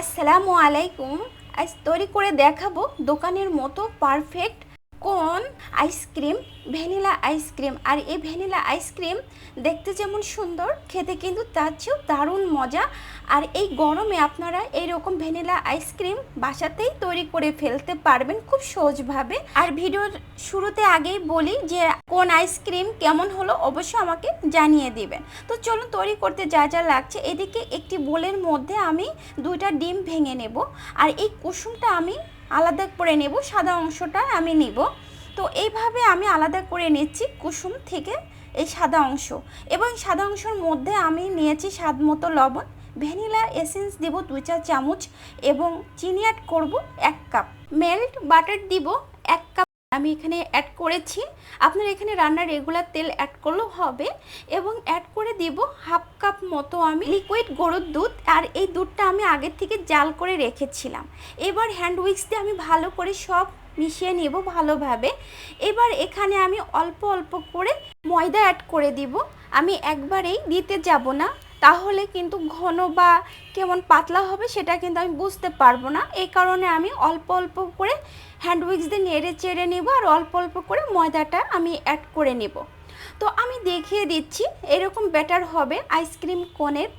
আসসালামু আলাইকুম। আজ তৈরি করে দেখাবো দোকানের মতো পারফেক্ট কোন আইসক্রিম, ভ্যানিলা আইসক্রিম। আর এই ভ্যানিলা আইসক্রিম দেখতে যেমন সুন্দর, খেতে কিন্তু তার চেয়েও দারুণ মজা। আর এই গরমে আপনারা এইরকম ভ্যানিলা আইসক্রিম বাসাতেই তৈরি করে ফেলতে পারবেন খুব সহজভাবে। আর ভিডিওর শুরুতে আগেই বলি যে কোন আইসক্রিম কেমন হলো অবশ্যই আমাকে জানিয়ে দিবেন। তো চলুন তৈরি করতে যা যা লাগছে, এদিকে একটি বোলের মধ্যে আমি দুইটা ডিম ভেঙে নেব। আর এই কুসুমটা আমি আলাদা করে নেব, সাদা অংশটা আমি নেব। তো এইভাবে আমি আলাদা করে নিচ্ছি কুসুম থেকে এই সাদা অংশ। এবং সাদা অংশের মধ্যে আমি নিয়েছি স্বাদ মতো লবণ, ভ্যানিলা এসেন্স দেব দু চা চামচ এবং চিনি অ্যাড করব এক কাপ। মেল্ট বাটার দিব আমি এখানে অ্যাড করেছি। আপনার এখানে রান্নার রেগুলার তেল অ্যাড করলেও হবে এবং অ্যাড করে দিব হাফ কাপ মতো আমি লিকুইড গরুর দুধ আর এই দুধটা আমি আগের থেকে জাল করে রেখেছিলাম। এবার হ্যান্ড উইক্স দিয়ে আমি ভালো করে সব মিশিয়ে নেব ভালোভাবে। এবার এখানে আমি অল্প অল্প করে ময়দা অ্যাড করে দিব। আমি একবারেই দিতে যাব না। তাহলে কিন্তু ঘন বা কেমন পাতলা হবে সেটা কিন্তু আমি বুঝতে পারব না। এই কারণে আমি অল্প অল্প করে হ্যান্ড উইক্স দিয়ে নেড়ে চেড়ে নেব আর অল্প অল্প করে ময়দাটা আমি অ্যাড করে নেব। তো আমি দেখিয়ে দিচ্ছি এরকম ব্যাটার হবে আইসক্রিম কোনের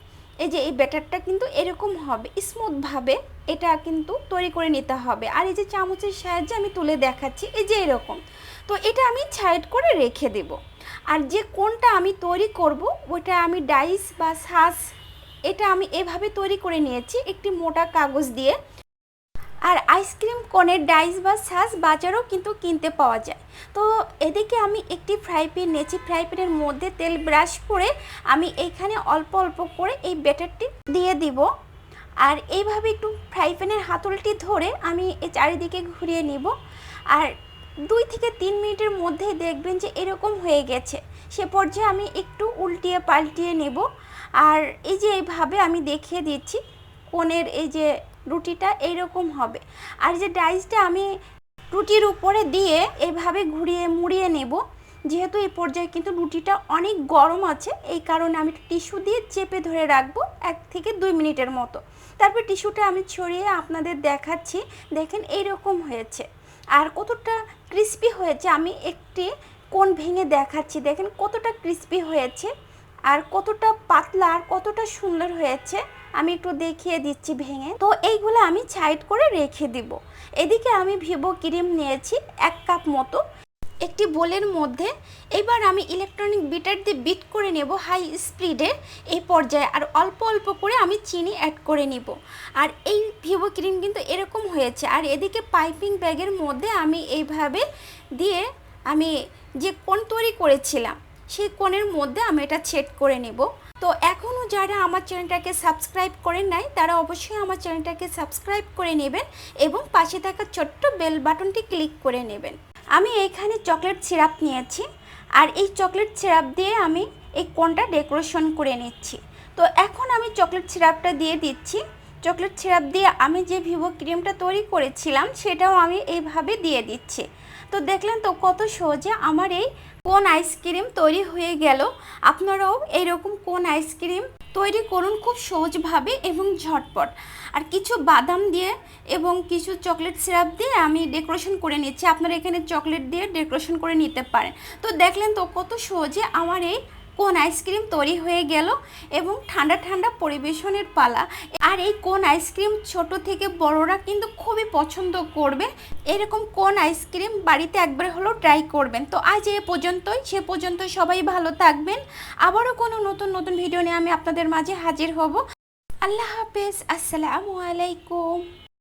এই যে এই ব্যাটারটা কিন্তু এরকম হবে স্মুথভাবে এটা কিন্তু তৈরি করে নিতে হবে। আর এই যে চামচের সাহায্যে আমি তুলে দেখাচ্ছি, এই যে এরকম। তো এটা আমি সাইড করে রেখে দেব। আর যে কোনটা আমি তৈরি করব, ওইটা আমি ডাইস বা সাস, এটা আমি এভাবে তৈরি করে নিয়েছি একটি মোটা কাগজ দিয়ে। আর আইসক্রিম কোনের ডাইস বা সাস বাজারেও কিন্তু কিনতে পাওয়া যায়। তো এদিকে আমি একটি ফ্রাই প্যান নিয়েছি। ফ্রাই প্যানের মধ্যে তেল ব্রাশ করে আমি এইখানে অল্প অল্প করে এই ব্যাটারটি দিয়ে দিব। আর এইভাবে একটু ফ্রাই প্যানের হাতলটি ধরে আমি চারিদিকে ঘুরিয়ে নিব। আর দুই থেকে তিন মিনিটের মধ্যে দেখবেন যে এরকম হয়ে গেছে। সে পর্যায়ে আমি একটু উল্টিয়ে পাল্টিয়ে নেব। আর এই যে এইভাবে আমি দেখিয়ে দিচ্ছি কোনের এই যে রুটিটা এইরকম হবে। আর যে ডাইসটা আমি রুটির উপরে দিয়ে এইভাবে ঘুরিয়ে মুড়িয়ে নেব। যেহেতু এই পর্যায়ে কিন্তু রুটিটা অনেক গরম আছে, এই কারণে আমি টিস্যু দিয়ে চেপে ধরে রাখব এক থেকে দুই মিনিটের মতো। তারপর টিস্যুটা আমি ছড়িয়ে আপনাদের দেখাচ্ছি। দেখেন এইরকম হয়েছে। আর কতটা ক্রিস্পি হয়েছে, আমি একটি কোন ভেঙে দেখাচ্ছি। দেখেন কতটা ক্রিস্পি হয়েছে আর কতটা পাতলা আর কতটা সুন্দর হয়েছে। আমি একটু দেখিয়ে দিচ্ছি ভেঙে। তো এইগুলো আমি সাইড করে রেখে দিব। এদিকে আমি ভিভো ক্রিম নিয়েছি এক কাপ মতো। একটি বোলের মধ্যে। এবার আমি ইলেকট্রনিক বিটার দিয়ে বিট করে নেব হাই স্পিডে এই পর্যায়ে আর অল্প অল্প করে আমি চিনি অ্যাড করে নিব। আর এই ভিভো ক্রিম কিন্তু এরকম হয়েছে। আর এদিকে পাইপিং ব্যাগের মধ্যে আমি এইভাবে দিয়ে আমি যে কোন তৈরি করেছিলাম, সেই কোণের মধ্যে আমি এটা ছেট করে নেব। তো এখনও যারা আমার চ্যানেলটাকে সাবস্ক্রাইব করেন নাই, তারা অবশ্যই আমার চ্যানেলটাকে সাবস্ক্রাইব করে নেবেন এবং পাশে থাকা ছোট্ট বেল বাটনটি ক্লিক করে নেবেন। আমি এইখানে চকলেট সিরাপ নিয়েছি আর এই চকলেট সিরাপ দিয়ে আমি এই কোনটা ডেকোরেশন করে নিচ্ছি। তো এখন আমি চকলেট সিরাপটা দিয়ে দিচ্ছি। চকলেট সিরাপ দিয়ে আমি যে ভিভো ক্রিমটা তৈরি করেছিলাম সেটাও আমি এইভাবে দিয়ে দিচ্ছি। তো দেখলেন তো কত সহজে আমার এই কোন আইসক্রিম তৈরি হয়ে গেল। আপনারাও এইরকম কোন আইসক্রিম তৈরি করুন খুব সহজভাবে এবং ঝটপট। আর কিছু বাদাম দিয়ে এবং কিছু চকলেট সিরাপ দিয়ে আমি ডেকোরেশন করে নিচ্ছি। আপনারা এখানে চকলেট দিয়ে ডেকোরেশন করে নিতে পারেন। তো দেখলেন তো কত সহজে আমার এই কোন আইসক্রিম তৈরি হয়ে গেল এবং ঠান্ডা ঠান্ডা পরিবেশনের পালা। আর এই কোন আইসক্রিম ছোট থেকে বড়রা কিন্তু খুবই পছন্দ করবে। এরকম কোন আইসক্রিম বাড়িতে একবার হলেও ট্রাই করবেন। তো আজ এ পর্যন্তই, সে পর্যন্ত সবাই ভালো থাকবেন। আবারও কোনো নতুন নতুন ভিডিও নিয়ে আমি আপনাদের মাঝে হাজির হব। আল্লাহ হাফেজ, আসসালামু আলাইকুম।